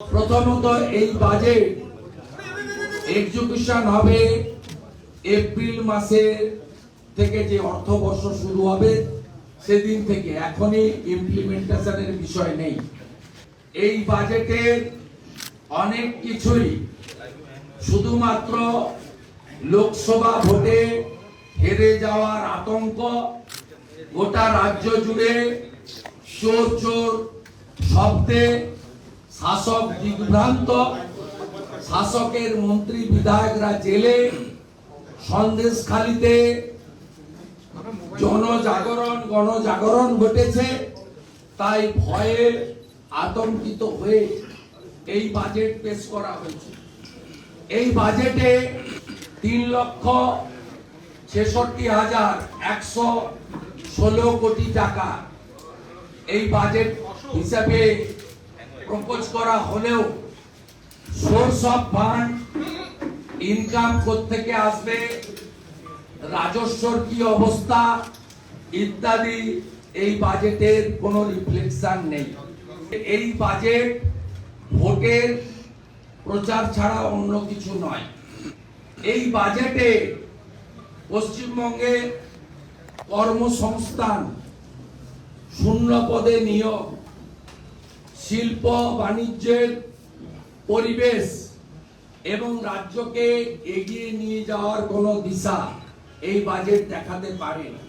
প্রথমত এই budget execution হবে এপ্রিল মাসে থেকে যে অর্থবর্ষ শুরু হবে, সেদিন থেকে। এখনই ইমপ্লিমেন্টেশনের বিষয় নেই। এই বাজেটের অনেক কিছুই, শুধুমাত্র লোকসভা ভোটে হেরে যাওয়ার আতঙ্ক, গোটা রাজ্য জুড়ে চোর চোর শব্দে শাসক দিগ্ভ্রান্ত শাসকের মন্ত্রী বিধায়করা জেলে সন্দেশখালিতে জনজাগরণ, গণজাগরণ ঘটেছে, তাই ভয়ে আতঙ্কিত হয়ে এই বাজেট পেশ করা হয়েছে। এই বাজেটে তিন লক্ষ ছেষট্টি হাজার একশো ষোলো কোটি টাকা। এই বাজেট হিসাবে প্রপোজ করা হলেও সোর্স অফ ফান্ড ইনকাম থেকে আসবে, রাজস্বর কি অবস্থা, ইত্যাদি, এই বাজেটের কোনো রিফ্লেকশন নেই। এই বাজেট ভোটের প্রচার ছাড়া অন্য কিছু নয়। এই বাজেটে পশ্চিমবঙ্গে কর্মসংস্থান, শূন্য পদে নিয়োগ শিল্প, বাণিজ্যের পরিবেশ এবং রাজ্যকে এগিয়ে নিয়ে যাওয়ার কোনো দিশা এই বাজেট দেখাতে পারে না।